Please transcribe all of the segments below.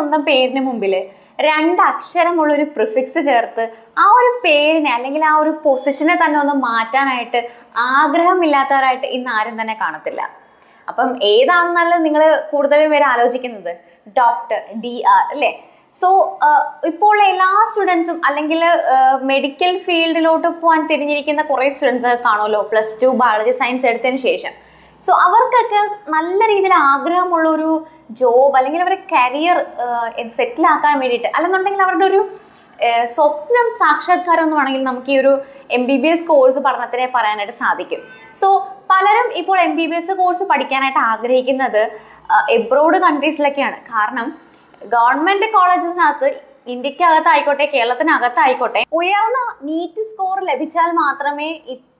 സ്വന്തം പേരിന് മുമ്പിൽ രണ്ട് അക്ഷരമുള്ള ഒരു പ്രിഫിക്സ് ചേർത്ത് ആ ഒരു പേരിനെ അല്ലെങ്കിൽ ആ ഒരു പൊസിഷനെ തന്നെ ഒന്ന് മാറ്റാനായിട്ട് ആഗ്രഹമില്ലാത്തവരായിട്ട് ഇന്ന് ആരും തന്നെ കാണത്തില്ല. അപ്പം ഏതാണെന്നല്ല നിങ്ങൾ കൂടുതലും പേര് ആലോചിക്കുന്നത്? ഡോക്ടർ ഡി ആർ അല്ലേ? സോ ഇപ്പോൾ എല്ലാ സ്റ്റുഡൻസും അല്ലെങ്കിൽ മെഡിക്കൽ ഫീൽഡിലോട്ട് പോകാൻ തിരിഞ്ഞിരിക്കുന്ന കുറേ സ്റ്റുഡൻസ് കാണുമല്ലോ? പ്ലസ് ടു ബയോളജി സയൻസ് എടുത്തതിന് ശേഷം. സോ അവർക്കൊക്കെ നല്ല രീതിയിൽ ആഗ്രഹമുള്ള ഒരു ജോബ് അല്ലെങ്കിൽ അവരുടെ കരിയർ സെറ്റിൽ ആക്കാൻ വേണ്ടിയിട്ട് അല്ലെന്നുണ്ടെങ്കിൽ അവരുടെ ഒരു സ്വപ്നം സാക്ഷാത്കാരം എന്ന് വേണമെങ്കിൽ നമുക്ക് ഈ ഒരു M B B S course പഠനത്തിനെ പറയാനായിട്ട് സാധിക്കും. സോ പലരും ഇപ്പോൾ M B B S course പഠിക്കാനായിട്ട് ആഗ്രഹിക്കുന്നത് എബ്രോഡ് കൺട്രീസിലൊക്കെയാണ് കാരണം ഗവൺമെന്റ് കോളേജസിനകത്ത് ഇന്ത്യക്കകത്തായിക്കോട്ടെ കേരളത്തിനകത്തായിക്കോട്ടെ ഉയർന്ന നീറ്റ് സ്കോർ ലഭിച്ചാൽ മാത്രമേ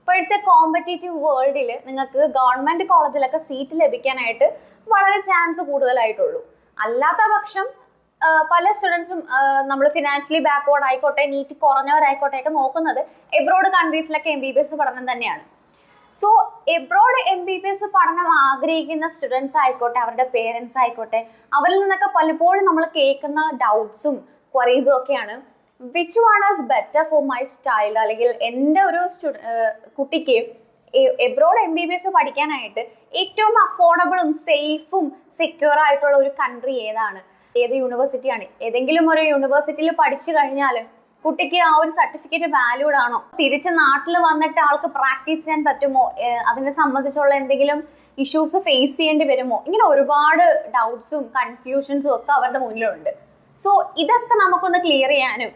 ഇപ്പോഴത്തെ കോമ്പറ്റേറ്റീവ് വേൾഡിൽ നിങ്ങൾക്ക് ഗവൺമെന്റ് കോളേജിലൊക്കെ സീറ്റ് ലഭിക്കാനായിട്ട് വളരെ ചാൻസ് കൂടുതലായിട്ടുള്ളൂ. അല്ലാത്ത പക്ഷം പല സ്റ്റുഡൻസും നമ്മൾ ഫിനാൻഷ്യലി ബാക്ക്വേർഡ് ആയിക്കോട്ടെ നീറ്റ് കുറഞ്ഞവരായിക്കോട്ടെ ഒക്കെ നോക്കുന്നത് എബ്രോഡ് കൺട്രീസിലൊക്കെ എം ബി ബി എസ് പഠനം തന്നെയാണ്. So abroad M B B S പഠനം ആഗ്രഹിക്കുന്ന സ്റ്റുഡൻസ് ആയിക്കോട്ടെ അവരുടെ പേരൻസ് ആയിക്കോട്ടെ അവരിൽ നിന്നൊക്കെ പലപ്പോഴും നമ്മൾ കേൾക്കുന്ന ഡൗട്ട്സും ക്വറീസും ഒക്കെയാണ്. Which one is better for my style അല്ലെങ്കിൽ എന്റെ ഒരു കുട്ടിക്ക് abroad M B B S പഠിക്കാനായിട്ട് ഏറ്റവും അഫോർഡബിളും സേഫും സെക്യൂർ ആയിട്ടുള്ള ഒരു കൺട്രി ഏതാണ്? ഏത് യൂണിവേഴ്സിറ്റിയാണ് ഏതെങ്കിലും ഒരു യൂണിവേഴ്സിറ്റിയിൽ പഠിച്ചു കഴിഞ്ഞാൽ കുട്ടിക്ക് ആ ഒരു സർട്ടിഫിക്കറ്റ് വാല്യൂഡ് ആണോ? തിരിച്ച് നാട്ടിൽ വന്നിട്ട് ആൾക്ക് പ്രാക്ടീസ് ചെയ്യാൻ പറ്റുമോ? അതിനെ സംബന്ധിച്ചുള്ള എന്തെങ്കിലും ഇഷ്യൂസ് ഫേസ് ചെയ്യേണ്ടി വരുമോ? ഇങ്ങനെ ഒരുപാട് ഡൗട്ട്സും കൺഫ്യൂഷൻസും ഒക്കെ അവരുടെ മുന്നിലുണ്ട്. സോ ഇതൊക്കെ നമുക്കൊന്ന് ക്ലിയർ ചെയ്യാനും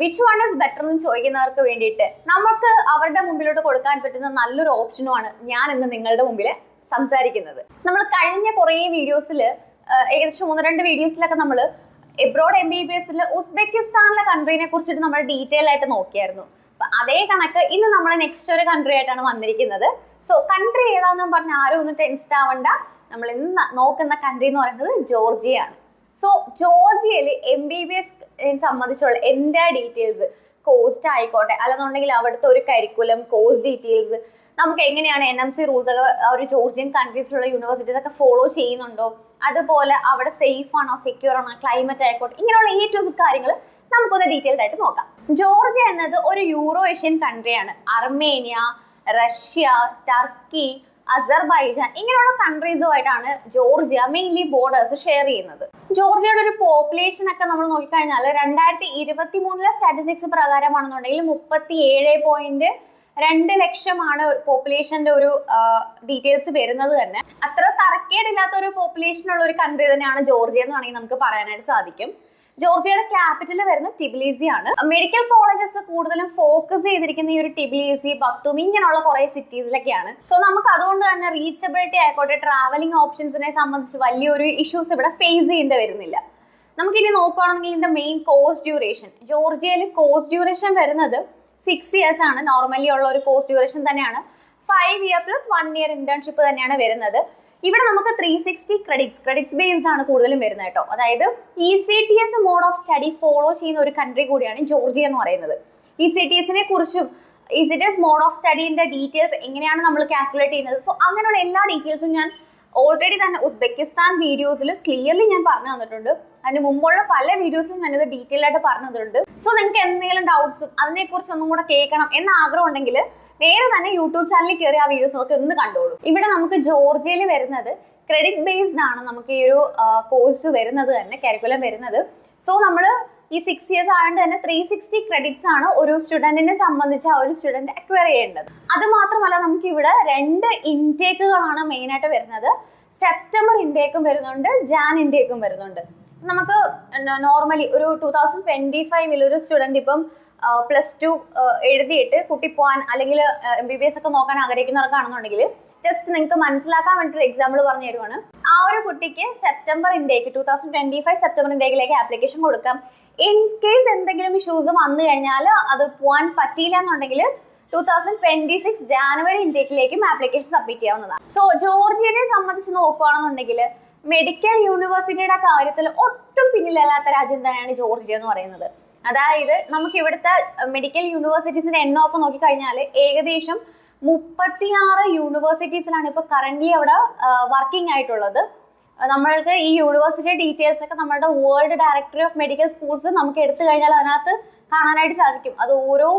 വിച്ച് വൺ ഇസ് ബെറ്റർ എന്ന് ചോദിക്കുന്നവർക്ക് വേണ്ടിയിട്ട് നമുക്ക് അവരുടെ മുമ്പിലോട്ട് കൊടുക്കാൻ പറ്റുന്ന നല്ലൊരു ഓപ്ഷനുമാണ് ഞാൻ ഇന്ന് നിങ്ങളുടെ മുമ്പിൽ സംസാരിക്കുന്നത്. നമ്മൾ കഴിഞ്ഞ കുറേ വീഡിയോസിൽ ഏകദേശം ഒന്ന് രണ്ട് വീഡിയോസിലൊക്കെ നമ്മൾ എബ്രോഡ് എം ബി ബി എസിൽ ഉസ്ബെക്കിസ്ഥാനിലെ കൺട്രീനെ കുറിച്ചിട്ട് നമ്മൾ ഡീറ്റെയിൽ ആയിട്ട് നോക്കിയായിരുന്നു. അപ്പൊ അതേ കണക്ക് ഇന്ന് നമ്മൾ നെക്സ്റ്റ് ഒരു കൺട്രി ആയിട്ടാണ് വന്നിരിക്കുന്നത്. സോ കൺട്രി ഏതാണെന്നും പറഞ്ഞ ആരും ഒന്നും ടെൻസ്റ്റ് ആവണ്ട. നമ്മൾ ഇന്ന് നോക്കുന്ന കൺട്രി എന്ന് പറയുന്നത് ജോർജിയയാണ് സോ ജോർജിയയിൽ എം ബി ബി എസ് സംബന്ധിച്ചുള്ള എന്റെ ഡീറ്റെയിൽസ് കോസ്റ്റ് ആയിക്കോട്ടെ. അല്ലെന്നുണ്ടെങ്കിൽ അവിടുത്തെ ഒരു കരിക്കുലം കോഴ്സ് ഡീറ്റെയിൽസ് നമുക്ക് എങ്ങനെയാണ് എൻ എം സി റൂൾസ് ഒക്കെ ഒരു ജോർജിയൻ കൺട്രീസിലുള്ള യൂണിവേഴ്സിറ്റീസ് ഒക്കെ ഫോളോ ചെയ്യുന്നുണ്ടോ? അതുപോലെ അവിടെ സേഫ് ആണോ സെക്യൂർ ആണോ ക്ലൈമറ്റ് ആയിക്കോട്ടെ ഇങ്ങനെയുള്ള ഈ ടു കാര്യങ്ങൾ നമുക്കൊന്ന് ഡീറ്റെയിൽഡ് ആയിട്ട് നോക്കാം. ജോർജിയ എന്നത് ഒരു യൂറോ ഏഷ്യൻ കൺട്രിയാണ് അർമേനിയ റഷ്യ ടർക്കി അസർബൈജാൻ ഇങ്ങനെയുള്ള കൺട്രീസുമായിട്ടാണ് ജോർജിയ മെയിൻലി ബോർഡേഴ്സ് ഷെയർ ചെയ്യുന്നത്. ജോർജിയയുടെ ഒരു പോപ്പുലേഷൻ ഒക്കെ നമ്മൾ നോക്കിക്കഴിഞ്ഞാൽ രണ്ടായിരത്തി ഇരുപത്തി മൂന്നിലെ സ്റ്റാറ്റിസ്റ്റിക്സ് പ്രകാരമാണെന്നുണ്ടെങ്കിൽ മുപ്പത്തി ഏഴ് പോയിന്റ് രണ്ട് ലക്ഷമാണ് പോപ്പുലേഷന്റെ ഒരു ഡീറ്റെയിൽസ് വരുന്നത് തന്നെ. അത്ര തറക്കേടില്ലാത്ത ഒരു പോപ്പുലേഷൻ ഉള്ള ഒരു കൺട്രി തന്നെയാണ് ജോർജിയ എന്ന് വേണമെങ്കിൽ നമുക്ക് പറയാനായിട്ട് സാധിക്കും. ജോർജിയയുടെ ക്യാപിറ്റൽ വരുന്ന ടിബിലീസി ആണ്. മെഡിക്കൽ കോളേജസ് കൂടുതലും ഫോക്കസ് ചെയ്തിരിക്കുന്ന ഈ ഒരു ടിബിലീസി ബത്തും ഇങ്ങനെയുള്ള കുറെ സിറ്റീസിലൊക്കെയാണ് സോ നമുക്ക് അതുകൊണ്ട് തന്നെ റീച്ചബിലിറ്റി ആയിക്കോട്ടെ ട്രാവലിംഗ് ഓപ്ഷൻസിനെ സംബന്ധിച്ച് വലിയൊരു ഇഷ്യൂസ് ഇവിടെ ഫേസ് ചെയ്യേണ്ടി വരുന്നില്ല. നമുക്കിനി നോക്കുകയാണെങ്കിൽ ഇതിന്റെ മെയിൻ കോഴ്സ് ഡ്യൂറേഷൻ ജോർജിയയിൽ കോഴ്സ് ഡ്യൂറേഷൻ വരുന്നത് സിക്സ് ഇയേഴ്സ് ആണ്. നോർമലി ഉള്ള ഒരു കോഴ്സ് ഡ്യൂറേഷൻ തന്നെയാണ്. Five year plus one year internship തന്നെയാണ് വരുന്നത്. ഇവിടെ നമുക്ക് three sixty credits credits based ആണ് കൂടുതലും വരുന്നത് കേട്ടോ. അതായത് E C T S mode of study follow ചെയ്യുന്ന ഒരു കൺട്രി കൂടിയാണ് ജോർജിയ എന്ന് പറയുന്നത്. ഇ സി ടി എസിനെ കുറിച്ചും E C T S mode of സ്റ്റഡീന്റെ details എങ്ങനെയാണ് നമ്മൾ കാൽക്കുലേറ്റ് ചെയ്യുന്നത്? സോ അങ്ങനെയുള്ള എല്ലാ ഡീറ്റെയിൽസും ഞാൻ ഓൾറെഡി തന്നെ ഉസ്ബെക്കിസ്ഥാൻ വീഡിയോസിൽ ക്ലിയർലി ഞാൻ പറഞ്ഞു തന്നിട്ടുണ്ട്. അതിന് മുമ്പുള്ള പല വീഡിയോസും ഞാനിത് ഡീറ്റെയിൽ ആയിട്ട് പറഞ്ഞു തന്നിട്ടുണ്ട്. സോ നിങ്ങൾക്ക് എന്തെങ്കിലും ഡൗട്ട്സും അതിനെക്കുറിച്ച് ഒന്നും കൂടെ കേൾക്കണം എന്ന ആഗ്രഹം ഉണ്ടെങ്കിൽ നേരെ തന്നെ യൂട്യൂബ് ചാനലിൽ കയറി ആ വീഡിയോസ് ഒക്കെ ഒന്ന് കണ്ടോളൂ. ഇവിടെ നമുക്ക് ജോർജിയയിൽ വരുന്നത് ക്രെഡിറ്റ് ബേസ്ഡ് ആണ് നമുക്ക് ഈ ഒരു കോഴ്സ് വരുന്നത് തന്നെ കരിക്കുലം വരുന്നത്. സോ നമ്മൾ ഈ സിക്സ് ഇയേഴ്സ് ആയതുകൊണ്ട് തന്നെ ത്രീ സിക്സ്റ്റി ക്രെഡിറ്റ്സ് ആണ് ഒരു സ്റ്റുഡന്റിനെ സംബന്ധിച്ച് ആ ഒരു സ്റ്റുഡന്റ് അക്വയർ ചെയ്യേണ്ടത്. അത് മാത്രമല്ല നമുക്ക് ഇവിടെ രണ്ട് ഇൻടേക്കുകളാണ് മെയിനായിട്ട് വരുന്നത്. സെപ്റ്റംബർ ഇൻടേക്കും വരുന്നുണ്ട് ജാൻ ഇൻടേക്കും വരുന്നുണ്ട്. നമുക്ക് നോർമലി ഒരു ടൂ തൗസൻഡ് ട്വന്റി ഫൈവിൽ ഒരു സ്റ്റുഡന്റ് ഇപ്പം പ്ലസ് ടു എഴുതിയിട്ട് കുട്ടി പോകാൻ അല്ലെങ്കിൽ എം ബി ബി എസ് ഒക്കെ നോക്കാൻ ആഗ്രഹിക്കുന്നവർക്കാണെന്നുണ്ടെങ്കിൽ ജസ്റ്റ് നിങ്ങൾക്ക് മനസ്സിലാക്കാൻ വേണ്ടിയിട്ട് എക്സാമ്പിൾ പറഞ്ഞു തരുവാണ്. ആ ഒരു കുട്ടിക്ക് September intake two thousand twenty five September ഇൻടേക്കിലേക്ക് application കൊടുക്കാം. ഇൻ കേസ് എന്തെങ്കിലും ഇഷ്യൂസ് വന്നു കഴിഞ്ഞാൽ അത് പോകാൻ പറ്റിയില്ല എന്നുണ്ടെങ്കിൽ two thousand twenty six January ഇൻടേക്കിലേക്കും application submit ചെയ്യാവുന്നതാണ്. സോ ജോർജിയനെ സംബന്ധിച്ച് നോക്കുകയാണെന്നുണ്ടെങ്കിൽ മെഡിക്കൽ യൂണിവേഴ്സിറ്റിയുടെ കാര്യത്തിൽ ഒട്ടും പിന്നിലല്ലാത്ത രാജ്യം തന്നെയാണ് ജോർജിയ എന്ന് പറയുന്നത്. അതായത് നമുക്ക് ഇവിടുത്തെ മെഡിക്കൽ യൂണിവേഴ്സിറ്റീസിന്റെ എണ്ണമൊക്കെ നോക്കിക്കഴിഞ്ഞാൽ ഏകദേശം മുപ്പത്തിയാറ് യൂണിവേഴ്സിറ്റീസിലാണ് ഇപ്പോൾ കറന്റ് അവിടെ വർക്കിംഗ് ആയിട്ടുള്ളത്. നമ്മൾക്ക് ഈ യൂണിവേഴ്സിറ്റി ഡീറ്റെയിൽസ് ഒക്കെ നമ്മുടെ world directory of medical schools നമുക്ക് എടുത്തു കഴിഞ്ഞാൽ അതിനകത്ത് കാണാനായിട്ട് സാധിക്കും. അത് ഓരോ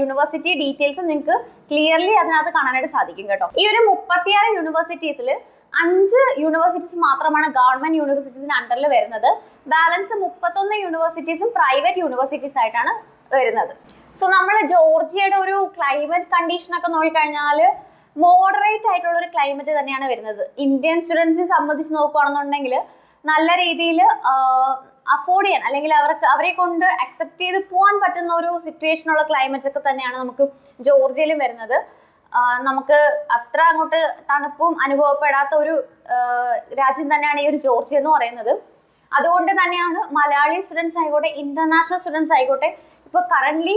യൂണിവേഴ്സിറ്റി ഡീറ്റെയിൽസും നിങ്ങൾക്ക് ക്ലിയർലി അതിനകത്ത് കാണാനായിട്ട് സാധിക്കും കേട്ടോ. ഈ ഒരു മുപ്പത്തിയാറ് യൂണിവേഴ്സിറ്റീസിൽ അഞ്ച് യൂണിവേഴ്സിറ്റീസ് മാത്രമാണ് ഗവൺമെന്റ് യൂണിവേഴ്സിറ്റീസിന് അണ്ടറിൽ വരുന്നത്. ബാലൻസ് മുപ്പത്തൊന്ന് യൂണിവേഴ്സിറ്റീസും പ്രൈവറ്റ് യൂണിവേഴ്സിറ്റീസ് ആയിട്ടാണ് വരുന്നത്. സോ നമ്മൾ ജോർജിയയുടെ ഒരു ക്ലൈമറ്റ് കണ്ടീഷൻ ഒക്കെ നോക്കിക്കഴിഞ്ഞാൽ മോഡറേറ്റ് ആയിട്ടുള്ള ഒരു ക്ലൈമറ്റ് തന്നെയാണ് വരുന്നത്. ഇന്ത്യൻ സ്റ്റുഡൻസിനെ സംബന്ധിച്ച് നോക്കുകയാണെന്നുണ്ടെങ്കിൽ നല്ല രീതിയിൽ അഫോർഡ് ചെയ്യാൻ അല്ലെങ്കിൽ അവർക്ക് അവരെ കൊണ്ട് അക്സെപ്റ്റ് ചെയ്ത് പോകാൻ പറ്റുന്ന ഒരു സിറ്റുവേഷനുള്ള ക്ലൈമറ്റ് ഒക്കെ തന്നെയാണ് നമുക്ക് ജോർജിയയിലും വരുന്നത്. നമുക്ക് അത്ര അങ്ങോട്ട് തണുപ്പും അനുഭവപ്പെടാത്ത ഒരു രാജ്യം തന്നെയാണ് ഈ ഒരു ജോർജിയ എന്ന് പറയുന്നത്. അതുകൊണ്ട് തന്നെയാണ് മലയാളി സ്റ്റുഡൻസ് ആയിക്കോട്ടെ ഇന്റർനാഷണൽ സ്റ്റുഡൻസ് ആയിക്കോട്ടെ ഇപ്പോൾ കറന്റ്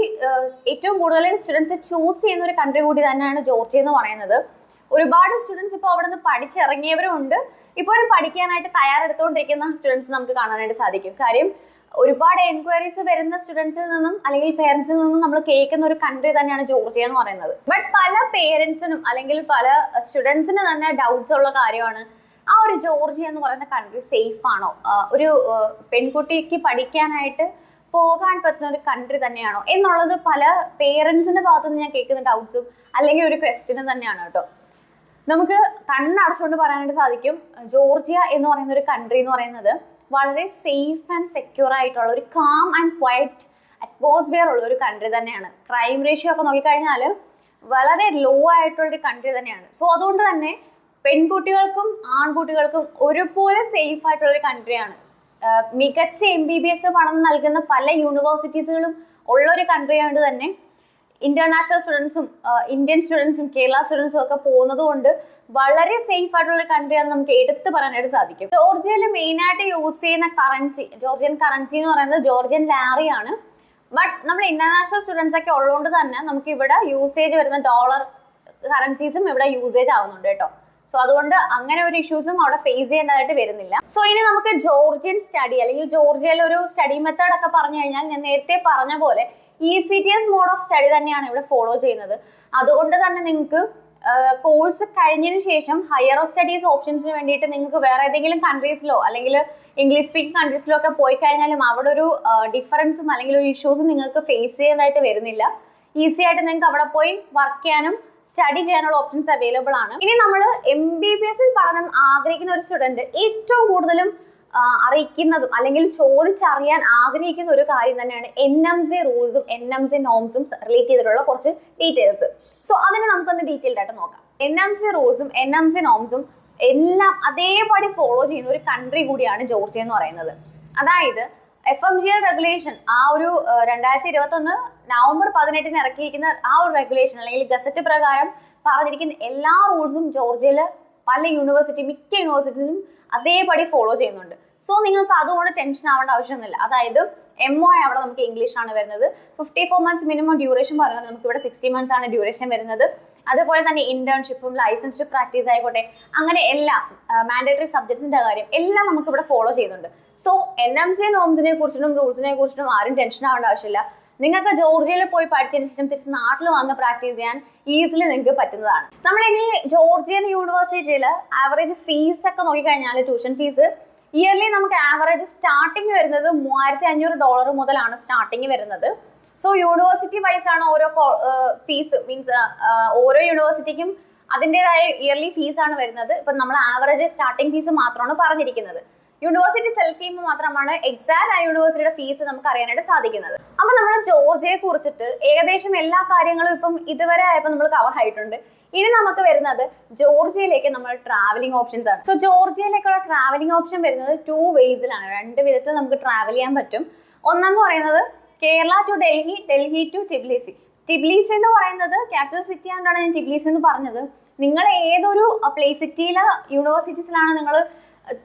ഏറ്റവും കൂടുതൽ സ്റ്റുഡൻസ് ചൂസ് ചെയ്യുന്ന ഒരു കൺട്രി കൂടി തന്നെയാണ് ജോർജിയ എന്ന് പറയുന്നത്. ഒരുപാട് സ്റ്റുഡൻസ് ഇപ്പോൾ അവിടെ നിന്ന് പഠിച്ചിറങ്ങിയവരും ഉണ്ട് ഇപ്പോഴും പഠിക്കാനായിട്ട് തയ്യാറെടുത്തുകൊണ്ടിരിക്കുന്ന സ്റ്റുഡൻസ് നമുക്ക് കാണാനായിട്ട് സാധിക്കും. കാര്യം ഒരുപാട് എൻക്വയറീസ് വരുന്ന സ്റ്റുഡൻസിൽ നിന്നും അല്ലെങ്കിൽ പേരൻസിൽ നിന്നും നമ്മൾ കേൾക്കുന്ന ഒരു കൺട്രി തന്നെയാണ് ജോർജിയ എന്ന് പറയുന്നത്. ബട്ട് പല പേരൻസിനും അല്ലെങ്കിൽ പല സ്റ്റുഡൻസിന് തന്നെ ഡൗട്ട്സ് ഉള്ള കാര്യമാണ് ആ ഒരു ജോർജിയ എന്ന് പറയുന്ന കൺട്രി സേഫ് ആണോ? ഒരു പെൺകുട്ടിക്ക് പഠിക്കാനായിട്ട് പോകാൻ പറ്റുന്ന ഒരു കൺട്രി തന്നെയാണോ? എന്നുള്ളത് പല പേരൻസിന്റെ ഭാഗത്തുനിന്ന് ഞാൻ കേൾക്കുന്ന ഡൗട്ട്സും അല്ലെങ്കിൽ ഒരു ക്വസ്റ്റ്യനും തന്നെയാണ് കേട്ടോ. നമുക്ക് കണ്ണടച്ചുകൊണ്ട് പറയാനായിട്ട് സാധിക്കും. ജോർജിയ എന്ന് പറയുന്ന ഒരു കൺട്രി എന്ന് പറയുന്നത് വളരെ സേഫ് ആൻഡ് സെക്യൂർ ആയിട്ടുള്ള ഒരു കാം ആൻഡ് ക്വയറ്റ് അറ്റ്മോസ്ഫിയർ ഉള്ള ഒരു കൺട്രി തന്നെയാണ്. ക്രൈം റേഷ്യോ ഒക്കെ നോക്കിക്കഴിഞ്ഞാൽ വളരെ ലോ ആയിട്ടുള്ള ഒരു കൺട്രി തന്നെയാണ്. സോ അതുകൊണ്ട് തന്നെ പെൺകുട്ടികൾക്കും ആൺകുട്ടികൾക്കും ഒരുപോലെ സേഫ് ആയിട്ടുള്ള ഒരു കൺട്രിയാണ് മികച്ച എം ബി ബി എസ് പണം നൽകുന്ന പല യൂണിവേഴ്സിറ്റീസുകളും ഉള്ള ഒരു കൺട്രി ആയതുകൊണ്ട് തന്നെ ഇന്റർനാഷണൽ സ്റ്റുഡൻസും ഇന്ത്യൻ സ്റ്റുഡൻസും കേരള സ്റ്റുഡൻസും ഒക്കെ പോകുന്നത് കൊണ്ട് വളരെ സേഫ് ആയിട്ടുള്ള ഒരു കൺട്രിയാണെന്ന് നമുക്ക് എടുത്തു പറയാനായിട്ട് സാധിക്കും. ജോർജിയയിൽ മെയിൻ ആയിട്ട് യൂസ് ചെയ്യുന്ന കറൻസി ജോർജിയൻ കറൻസി എന്ന് പറയുന്നത് ജോർജിയൻ ലാറി ആണ്. ബട്ട് നമ്മൾ ഇന്റർനാഷണൽ സ്റ്റുഡൻസ് ഒക്കെ ഉള്ളതുകൊണ്ട് തന്നെ നമുക്ക് ഇവിടെ യൂസേജ് വരുന്ന ഡോളർ കറൻസീസും ഇവിടെ യൂസേജ് ആവുന്നുണ്ട് കേട്ടോ. സോ അതുകൊണ്ട് അങ്ങനെ ഒരു ഇഷ്യൂസും അവിടെ ഫേസ് ചെയ്യേണ്ടതായിട്ട് വരുന്നില്ല. സോ ഇനി നമുക്ക് ജോർജിയൻ സ്റ്റഡി അല്ലെങ്കിൽ ജോർജിയയിലെ ഒരു സ്റ്റഡി മെത്തേഡ് ഒക്കെ പറഞ്ഞു കഴിഞ്ഞാൽ ഞാൻ നേരത്തെ പറഞ്ഞ പോലെ E C T S mode of study തന്നെയാണ് ഇവിടെ ഫോളോ ചെയ്യുന്നത്. അതുകൊണ്ട് തന്നെ നിങ്ങൾക്ക് കോഴ്സ് കഴിഞ്ഞതിന് ശേഷം ഹയർ സ്റ്റഡീസ് ഓപ്ഷൻസിന് വേണ്ടിയിട്ട് നിങ്ങൾക്ക് വേറെ ഏതെങ്കിലും കൺട്രീസിലോ അല്ലെങ്കിൽ ഇംഗ്ലീഷ് സ്പീക്കിംഗ് കൺട്രീസിലോ ഒക്കെ പോയി കഴിഞ്ഞാലും അവിടെ ഒരു ഡിഫറൻസും അല്ലെങ്കിൽ ഒരു ഇഷ്യൂസും നിങ്ങൾക്ക് ഫേസ് ചെയ്യുന്നതായിട്ട് വരുന്നില്ല. ഈസി ആയിട്ട് നിങ്ങൾക്ക് അവിടെ പോയി വർക്ക് ചെയ്യാനും സ്റ്റഡി ചെയ്യാനുള്ള ഓപ്ഷൻസ് അവൈലബിൾ ആണ്. ഇനി നമ്മൾ എം ബി ബി എസിൽ പഠനം ആഗ്രഹിക്കുന്ന ഒരു സ്റ്റുഡന്റ് ഏറ്റവും കൂടുതലും അറിയിക്കുന്നതും അല്ലെങ്കിൽ ചോദിച്ചറിയാൻ ആഗ്രഹിക്കുന്ന ഒരു കാര്യം തന്നെയാണ് എൻ എം സി റൂൾസും എൻ എം സി നോംസും റിലേറ്റ് ചെയ്തിട്ടുള്ള കുറച്ച് ഡീറ്റെയിൽസ് സോ അതിനെ നമുക്കൊന്ന് ഡീറ്റെയിൽഡ് ആയിട്ട് നോക്കാം. എൻ എം സി റൂൾസും എൻ എം സി നോംസും എല്ലാം അതേപടി ഫോളോ ചെയ്യുന്ന ഒരു കൺട്രി കൂടിയാണ് ജോർജിയ എന്ന് പറയുന്നത്. അതായത് F M G L regulation ആ ഒരു രണ്ടായിരത്തി ഇരുപത്തി ഒന്ന് നവംബർ പതിനെട്ടിന് ഇറക്കിയിരിക്കുന്ന ആ ഒരു റെഗുലേഷൻ അല്ലെങ്കിൽ ഗസറ്റ് പ്രകാരം പറഞ്ഞിരിക്കുന്ന എല്ലാ റൂൾസും ജോർജിയയിൽ പല യൂണിവേഴ്സിറ്റി മിക്ക യൂണിവേഴ്സിറ്റിയിലും അതേപടി ഫോളോ ചെയ്യുന്നുണ്ട്. സോ നിങ്ങൾക്ക് അതുകൊണ്ട് ടെൻഷൻ ആവേണ്ട ആവശ്യമൊന്നുമില്ല. അതായത് എം ഒ അവിടെ നമുക്ക് ഇംഗ്ലീഷ് ആണ് വരുന്നത്. Fifty four months minimum duration പറയുന്നത് നമുക്ക് ഇവിടെ സിക്സ്റ്റി മന്ത്സ് ആണ് ഡ്യൂറേഷൻ വരുന്നത്. അതുപോലെ തന്നെ ഇന്റേൺഷിപ്പും ലൈസൻസ് പ്രാക്ടീസ് ആയിക്കോട്ടെ അങ്ങനെ എല്ലാ മാൻഡേറ്ററി സബ്ജക്ട്സിന്റെ കാര്യം എല്ലാം നമുക്ക് ഇവിടെ ഫോളോ ചെയ്യുന്നുണ്ട്. സോ എൻ എം സി നോംസിനെ കുറിച്ചിട്ടും റൂൾസിനെ കുറിച്ചിട്ടും ആരും ടെൻഷൻ ആവേണ്ട ആവശ്യമില്ല. നിങ്ങൾക്ക് ജോർജിയയിൽ പോയി പഠിച്ചതിന് ശേഷം തിരിച്ച് നാട്ടിൽ വന്ന് പ്രാക്ടീസ് ചെയ്യാൻ ഈസിലി നിങ്ങൾക്ക് പറ്റുന്നതാണ്. നമ്മൾ ഇനി ജോർജിയൻ യൂണിവേഴ്സിറ്റിയിൽ ആവറേജ് ഫീസ് ഒക്കെ നോക്കിക്കഴിഞ്ഞാൽ ട്യൂഷൻ ഫീസ് ഇയർലി നമുക്ക് ആവറേജ് സ്റ്റാർട്ടിങ് വരുന്നത് മൂവായിരത്തി അഞ്ഞൂറ് ഡോളർ മുതലാണ് സ്റ്റാർട്ടിങ് വരുന്നത്. സോ യൂണിവേഴ്സിറ്റി വൈസ് ആണ് ഓരോ ഫീസ് മീൻസ് ഓരോ യൂണിവേഴ്സിറ്റിക്കും അതിന്റെതായ ഇയർലി ഫീസ് ആണ് വരുന്നത്. ഇപ്പം നമ്മൾ ആവറേജ് സ്റ്റാർട്ടിങ് ഫീസ് മാത്രമാണ് പറഞ്ഞിരിക്കുന്നത്. യൂണിവേഴ്സിറ്റി സെലക്ട് ചെയ്യുമ്പോൾ മാത്രമാണ് എക്സാക്ട് ആ യൂണിവേഴ്സിറ്റിയുടെ ഫീസ് നമുക്ക് അറിയാനായിട്ട് സാധിക്കുന്നത്. അപ്പൊ നമ്മൾ ജോർജിയയെ കുറിച്ചിട്ട് ഏകദേശം എല്ലാ കാര്യങ്ങളും ഇപ്പം ഇതുവരെ ആയപ്പോൾ നമ്മൾ കവർ ആയിട്ടുണ്ട്. ഇനി നമുക്ക് വരുന്നത് ജോർജിയയിലേക്ക് നമ്മൾ ട്രാവലിംഗ് ഓപ്ഷൻസ് ആണ്. സോ ജോർജിയയിലേക്കുള്ള ട്രാവലിംഗ് ഓപ്ഷൻ വരുന്നത് ടു വേസിലാണ് രണ്ട് വിധത്തിൽ നമുക്ക് ട്രാവൽ ചെയ്യാൻ പറ്റും. ഒന്നെന്ന് പറയുന്നത് Kerala to Delhi Delhi to Tbilisi Tbilisi എന്ന് പറയുന്നത് ക്യാപിറ്റൽ സിറ്റി ആണ്ടാണ് ഞാൻ ടിബ്ലിസി എന്ന് പറഞ്ഞത്. നിങ്ങൾ ഏതൊരു പ്ലേസ് സിറ്റിയിലെ യൂണിവേഴ്സിറ്റീസിലാണ് നിങ്ങൾ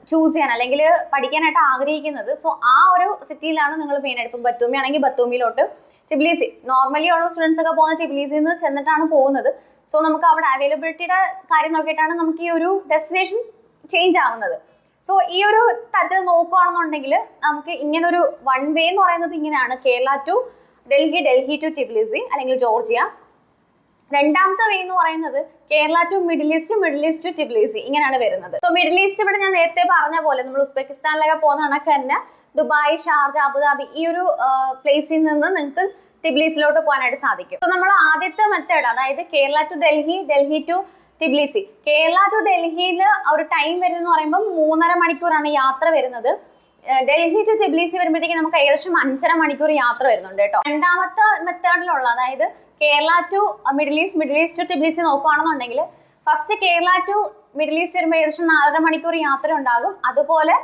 ചൂസ് ചെയ്യാൻ അല്ലെങ്കിൽ പഠിക്കാനായിട്ട് ആഗ്രഹിക്കുന്നത്. സോ ആ ഒരു സിറ്റിയിലാണ് നിങ്ങൾ മെയിൻ ആയിട്ട്. ഇപ്പം ബത്തൂമി ആണെങ്കിൽ ബത്തൂമിയിലോട്ട് ടിബ്ലിസി നോർമലി ഉള്ള സ്റ്റുഡൻസ് ഒക്കെ പോകുന്ന ടിബ്ലിസിയിൽ നിന്ന് ചെന്നിട്ടാണ് പോകുന്നത്. സോ നമുക്ക് അവിടെ അവൈലബിലിറ്റിയുടെ കാര്യം നോക്കിയിട്ടാണ് നമുക്ക് ഈ ഒരു ഡെസ്റ്റിനേഷൻ ചേഞ്ച് ആവുന്നത്. സോ ഈ ഒരു തരത്തിൽ നോക്കുകയാണെന്നുണ്ടെങ്കിൽ നമുക്ക് ഇങ്ങനൊരു വൺ വേ എന്ന് പറയുന്നത് ഇങ്ങനെയാണ്. Kerala to Delhi Delhi to Tbilisi അല്ലെങ്കിൽ ജോർജിയ രണ്ടാമത്തെ വേ എന്ന് പറയുന്നത് Kerala to middle east middle east to Tbilisi ഇങ്ങനെയാണ് വരുന്നത്. സോ മിഡിൽ ഈസ്റ്റ് ഇവിടെ ഞാൻ നേരത്തെ പറഞ്ഞ പോലെ നമ്മൾ ഉസ്ബെക്കിസ്ഥാനിലൊക്കെ പോകുന്ന കണക്ക് തന്നെ ദുബായ് ഷാർജ അബുദാബി ഈ ഒരു പ്ലേസിൽ നിന്ന് നിങ്ങൾക്ക് ടിബ്ലീസിലോട്ട് പോകാനായിട്ട് സാധിക്കും. സോ നമ്മൾ ആദ്യത്തെ മെത്തേഡ് അതായത് Kerala to Delhi Delhi to Tbilisi Kerala to ഡൽഹിയിൽ ഒരു ടൈം വരുന്നത് പറയുമ്പോൾ മൂന്നര മണിക്കൂറാണ് യാത്ര വരുന്നത്. ഡൽഹി ടു ടിബ്ലീസി വരുമ്പോഴത്തേക്ക് നമുക്ക് ഏകദേശം അഞ്ചര മണിക്കൂർ യാത്ര വരുന്നുണ്ട് കേട്ടോ. രണ്ടാമത്തെ മെത്തേഡിലുള്ള അതായത് Kerala to middle east middle east to Tbilisi നോക്കുകയാണെന്നുണ്ടെങ്കിൽ first Kerala to middle east വരുമ്പോൾ ഏകദേശം നാലര മണിക്കൂർ യാത്ര ഉണ്ടാകും. അതുപോലെ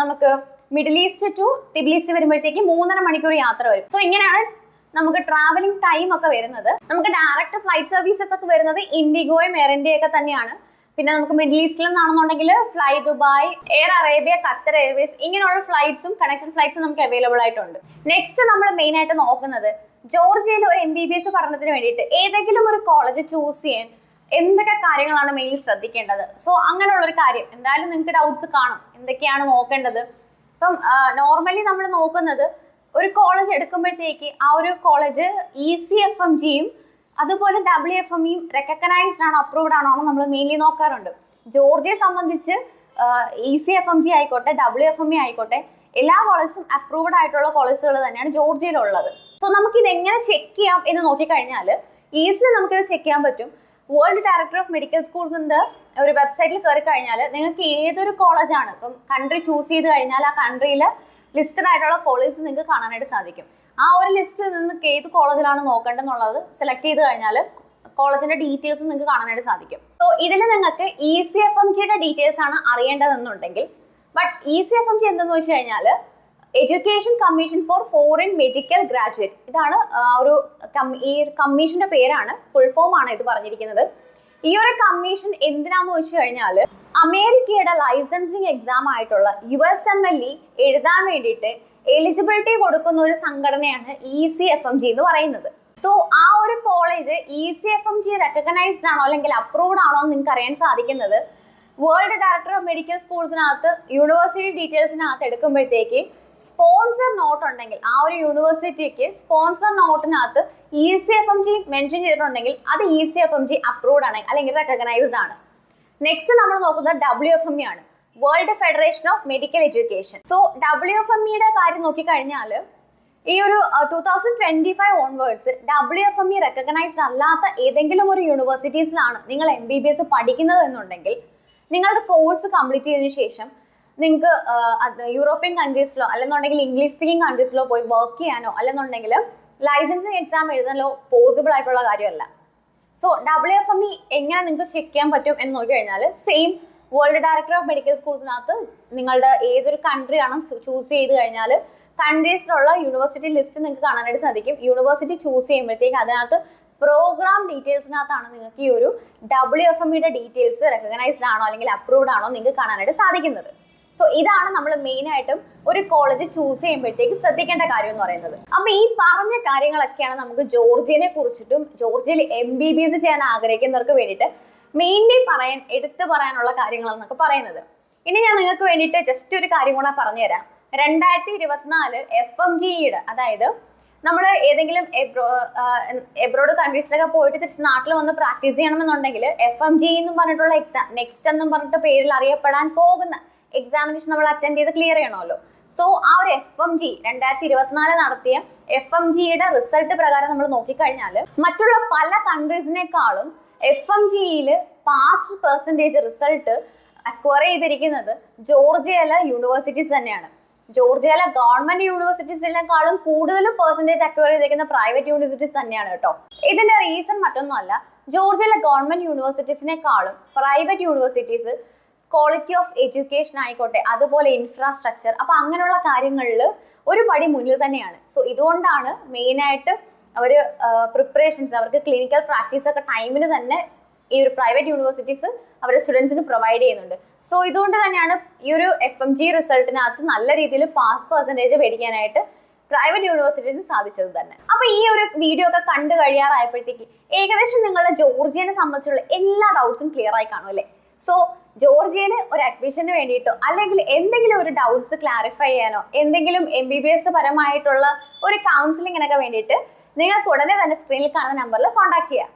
നമുക്ക് മിഡിൽ ഈസ്റ്റ് ടു ടിബ്ലിസി വരുമ്പോഴത്തേക്ക് മൂന്നര മണിക്കൂർ യാത്ര വരും. സോ ഇങ്ങനെയാണ് നമുക്ക് ട്രാവലിംഗ് ടൈം ഒക്കെ വരുന്നത്. നമുക്ക് ഡയറക്റ്റ് ഫ്ലൈറ്റ് സർവീസസ് ഒക്കെ വരുന്നത് ഇൻഡിഗോയും എയർ ഇന്ത്യ ഒക്കെ തന്നെയാണ്. പിന്നെ നമുക്ക് മിഡിൽ ഈസ്റ്റിൽ നിന്നാണെന്നുണ്ടെങ്കിൽ fly Dubai air Arabia Qatar airways ഇങ്ങനെയുള്ള ഫ്ലൈറ്റ്സും കണക്റ്റഡ് ഫ്ലൈറ്റ്സും നമുക്ക് അവൈലബിൾ ആയിട്ടുണ്ട്. നെക്സ്റ്റ് നമ്മൾ മെയിൻ ആയിട്ട് നോക്കുന്നത് ജോർജിയയിൽ ഒരു എം ബി ബി എസ് പഠനത്തിന് വേണ്ടിയിട്ട് ഏതെങ്കിലും ഒരു കോളേജ് ചൂസ് ചെയ്യാൻ എന്തൊക്കെ കാര്യങ്ങളാണ് മെയിൻലി ശ്രദ്ധിക്കേണ്ടത്? സോ അങ്ങനെയുള്ള ഒരു കാര്യം. എന്തായാലും നിങ്ങൾക്ക് ഡൗട്ട്സ് കാണും. എന്തൊക്കെയാണ് നോക്കേണ്ടത്? ഇപ്പം നോർമലി നമ്മൾ നോക്കുന്നത് ഒരു കോളേജ് എടുക്കുമ്പോഴത്തേക്ക് ആ ഒരു college E C F M ജിയും അതുപോലെ ഡബ്ല്യു എഫ് എം ഇയും റെക്കഗ്നൈസ്ഡ് ആണോ അപ്രൂവ്ഡ് ആണോ നമ്മൾ മെയിൻലി നോക്കാറുണ്ട്. ജോർജിയെ സംബന്ധിച്ച് E C F M G ആയിക്കോട്ടെ ഡബ്ല്യു എഫ് എം ഇ ആയിക്കോട്ടെ എല്ലാ കോളേജും അപ്രൂവ്ഡ് ആയിട്ടുള്ള കോളേജുകൾ തന്നെയാണ് ജോർജിയയിലുള്ളത്. സോ നമുക്ക് ഇത് എങ്ങനെ ചെക്ക് ചെയ്യാം എന്ന് നോക്കിക്കഴിഞ്ഞാൽ ഈസിലി നമുക്കിത് ചെക്ക് ചെയ്യാൻ പറ്റും. വേൾഡ് ഡയറക്ടർ ഓഫ് മെഡിക്കൽ സ്കൂൾസിന്റെ ഒരു വെബ്സൈറ്റിൽ കയറി കഴിഞ്ഞാൽ നിങ്ങൾക്ക് ഏതൊരു കോളേജാണ് ഇപ്പം കൺട്രി ചൂസ് ചെയ്ത് കഴിഞ്ഞാൽ ആ കൺട്രിയിൽ ലിസ്റ്റഡ് ആയിട്ടുള്ള കോളേജ് നിങ്ങൾക്ക് കാണാനായിട്ട് സാധിക്കും. ആ ഒരു ലിസ്റ്റിൽ നിന്ന് ഏത് കോളേജിലാണ് നോക്കേണ്ടതെന്നുള്ളത് സെലക്ട് ചെയ്ത് കഴിഞ്ഞാൽ കോളേജിന്റെ ഡീറ്റെയിൽസ് നിങ്ങൾക്ക് കാണാനായിട്ട് സാധിക്കും. സോ ഇതിൽ നിങ്ങൾക്ക് ഇ സി എഫ് എം ജിയുടെ ഡീറ്റെയിൽസ് ആണ് അറിയേണ്ടതെന്നുണ്ടെങ്കിൽ but E C F M G എന്തെന്ന് വെച്ച് കഴിഞ്ഞാൽ education commission for foreign medical graduate ഇതാണ് ഒരു ഈ കമ്മീഷന്റെ പേരാണ്. ഫുൾ ഫോം ആണ് ഇത് പറഞ്ഞിരിക്കുന്നത്. ഈ ഒരു കമ്മീഷൻ എന്തിനാന്ന് വെച്ച് കഴിഞ്ഞാൽ അമേരിക്കയുടെ ലൈസൻസിങ് എക്സാം ആയിട്ടുള്ള U S M L E എഴുതാൻ വേണ്ടിയിട്ട് എലിജിബിലിറ്റി കൊടുക്കുന്ന ഒരു സംഘടനയാണ് E C F M G എന്ന് പറയുന്നത്. സോ ആ ഒരു college E C F M G recognised ആണോ അല്ലെങ്കിൽ അപ്രൂവ്ഡ് ആണോ എന്ന് നിങ്ങൾക്ക് അറിയാൻ സാധിക്കുന്നത് വേൾഡ് ഡയറക്ടർ ഓഫ് മെഡിക്കൽ സ്കൂൾസിനകത്ത് യൂണിവേഴ്സിറ്റി ഡീറ്റെയിൽസിനകത്ത് എടുക്കുമ്പോഴത്തേക്ക് സ്പോൺസർ നോട്ട് ഉണ്ടെങ്കിൽ ആ ഒരു യൂണിവേഴ്സിറ്റിക്ക് sponsor നോട്ടിനകത്ത് E C F M G mention ചെയ്തിട്ടുണ്ടെങ്കിൽ അത് E C F M G approved ആണ് അല്ലെങ്കിൽ റെക്കഗ്നൈസ്ഡ് ആണ്. നെക്സ്റ്റ് നമ്മൾ നോക്കുന്നത് ഡബ്ല്യു എഫ് എം ഇ ആണ്. World federation of medical education so W F M ഇയുടെ കാര്യം നോക്കിക്കഴിഞ്ഞാൽ ഈ ഒരു two thousand twenty five onwards W F M E recognised അല്ലാത്ത ഏതെങ്കിലും ഒരു യൂണിവേഴ്സിറ്റീസിലാണ് നിങ്ങൾ എം ബി ബി എസ് പഠിക്കുന്നത് എന്നുണ്ടെങ്കിൽ നിങ്ങളുടെ കോഴ്സ് കംപ്ലീറ്റ് ചെയ്തതിനു ശേഷം നിങ്ങൾക്ക് യൂറോപ്യൻ കൺട്രീസിലോ അല്ലെന്നുണ്ടെങ്കിൽ ഇംഗ്ലീഷ് സ്പീക്കിംഗ് കൺട്രീസിലോ പോയി വർക്ക് ചെയ്യാനോ അല്ലെന്നുണ്ടെങ്കിൽ ലൈസൻസിങ് എക്സാം എഴുതാനോ പോസിബിൾ ആയിട്ടുള്ള കാര്യമല്ല. So W F M E എങ്ങനെ നിങ്ങൾക്ക് ചെക്ക് ചെയ്യാൻ പറ്റും എന്ന് നോക്കി കഴിഞ്ഞാൽ same world director of medical സ്കൂൾസിനകത്ത് നിങ്ങളുടെ ഏതൊരു കൺട്രി ആണ് ചൂസ് ചെയ്ത് കഴിഞ്ഞാൽ കൺട്രീസിലുള്ള യൂണിവേഴ്സിറ്റി ലിസ്റ്റ് നിങ്ങൾക്ക് കാണാനായിട്ട് സാധിക്കും. യൂണിവേഴ്സിറ്റി ചൂസ് ചെയ്യുമ്പോഴത്തേക്ക് അതിനകത്ത് പ്രോഗ്രാം ഡീറ്റെയിൽസിനകത്താണ് നിങ്ങൾക്ക് ഈ ഒരു ഡബ്ല്യു എഫ് എം ഇയുടെ ഡീറ്റെയിൽസ് റെക്കഗ്നൈസ്ഡ് ആണോ അല്ലെങ്കിൽ അപ്രൂവ്ഡ് ആണോ നിങ്ങൾക്ക് കാണാനായിട്ട് സാധിക്കുന്നത്. സോ ഇതാണ് നമ്മൾ മെയിൻ ആയിട്ടും ഒരു കോളേജ് ചൂസ് ചെയ്യുമ്പോഴത്തേക്ക് ശ്രദ്ധിക്കേണ്ട കാര്യം എന്ന് പറയുന്നത്. അപ്പൊ ഈ പറഞ്ഞ കാര്യങ്ങളൊക്കെയാണ് നമുക്ക് ജോർജിയനെ കുറിച്ചിട്ടും ജോർജിയയിൽ എം ബി ബി എസ് ചെയ്യാൻ ആഗ്രഹിക്കുന്നവർക്ക് വേണ്ടിയിട്ട് മെയിൻലി പറയാൻ എടുത്തു പറയാനുള്ള കാര്യങ്ങൾ എന്നൊക്കെ പറയുന്നത്. ഇനി ഞാൻ നിങ്ങൾക്ക് വേണ്ടിയിട്ട് ജസ്റ്റ് ഒരു കാര്യം കൂടെ പറഞ്ഞുതരാം. രണ്ടായിരത്തി ഇരുപത്തിനാല് എഫ് എം ജിയുടെ അതായത് നമ്മൾ ഏതെങ്കിലും എബ്രോ എബ്രോഡ് കൺട്രീസിലൊക്കെ പോയിട്ട് തിരിച്ച് നാട്ടിൽ വന്ന് പ്രാക്ടീസ് ചെയ്യണമെന്നുണ്ടെങ്കിൽ എഫ് എം ജി എന്നും പറഞ്ഞിട്ടുള്ള എക്സാം നെക്സ്റ്റ് എന്നും പറഞ്ഞിട്ട് പേരിൽ അറിയപ്പെടാൻ പോകുന്ന എക്സാമിനേഷൻ നമ്മൾ അറ്റൻഡ് ചെയ്ത് ക്ലിയർ ചെയ്യണമല്ലോ. സോ ആ ഒരു എഫ് എം ജി രണ്ടായിരത്തി ഇരുപത്തിനാല് നടത്തിയ എഫ് എം ജിയുടെ റിസൾട്ട് പ്രകാരം നമ്മൾ നോക്കിക്കഴിഞ്ഞാൽ മറ്റുള്ള പല കൺട്രീസിനേക്കാളും എഫ് എം ജിയിൽ പാസ് പെർസെന്റേജ് റിസൾട്ട് അക്വയർ ചെയ്തിരിക്കുന്നത് ജോർജിയയിലെ യൂണിവേഴ്സിറ്റീസ് തന്നെയാണ്. ജോർജിയയിലെ ഗവൺമെന്റ് യൂണിവേഴ്സിറ്റീസിനേക്കാളും കൂടുതൽ പെർസെന്റേജ് അക്വയർ ചെയ്തിരിക്കുന്ന പ്രൈവറ്റ് യൂണിവേഴ്സിറ്റീസ് തന്നെയാണ് കേട്ടോ. ഇതിന്റെ റീസൺ മറ്റൊന്നുമല്ല. ജോർജിയയിലെ government യൂണിവേഴ്സിറ്റീസിനേക്കാളും private universities quality of education ആയിക്കോട്ടെ അതുപോലെ ഇൻഫ്രാസ്ട്രക്ചർ അപ്പൊ അങ്ങനെയുള്ള കാര്യങ്ങളിൽ ഒരു പടി മുന്നിൽ തന്നെയാണ്. സോ ഇതുകൊണ്ടാണ് മെയിനായിട്ട് അവർ പ്രിപ്പറേഷൻസ് അവർക്ക് ക്ലിനിക്കൽ പ്രാക്ടീസ് ഒക്കെ ടൈമിന് തന്നെ ഈ ഒരു പ്രൈവറ്റ് യൂണിവേഴ്സിറ്റീസ് അവരുടെ സ്റ്റുഡൻസിന് പ്രൊവൈഡ് ചെയ്യുന്നുണ്ട്. സോ ഇതുകൊണ്ട് തന്നെയാണ് ഈ ഒരു എഫ് എം ജി റിസൾട്ടിനകത്ത് നല്ല രീതിയിൽ പാസ് പെർസെന്റേജ് മേടിക്കാനായിട്ട് പ്രൈവറ്റ് യൂണിവേഴ്സിറ്റിന് സാധിച്ചത് തന്നെ. അപ്പൊ ഈ ഒരു വീഡിയോ ഒക്കെ കണ്ടു കഴിയാറായപ്പോഴത്തേക്ക് ഏകദേശം നിങ്ങളുടെ ജോർജിയനെ സംബന്ധിച്ചുള്ള എല്ലാ ഡൗട്ട്സും ക്ലിയർ ആയി കാണും അല്ലേ? സോ ജോർജിയയിൽ ഒരു അഡ്മിഷന് വേണ്ടിയിട്ടോ അല്ലെങ്കിൽ എന്തെങ്കിലും ഒരു ഡൗട്ട്സ് ക്ലാരിഫൈ ചെയ്യാനോ എന്തെങ്കിലും എം ബി ബി എസ് പരമായിട്ടുള്ള ഒരു കൗൺസിലിങ്ങിനൊക്കെ വേണ്ടിയിട്ട് നിങ്ങൾക്ക് ഉടനെ തന്നെ സ്ക്രീനിൽ കാണുന്ന നമ്പറിൽ കോൺടാക്ട് ചെയ്യാം.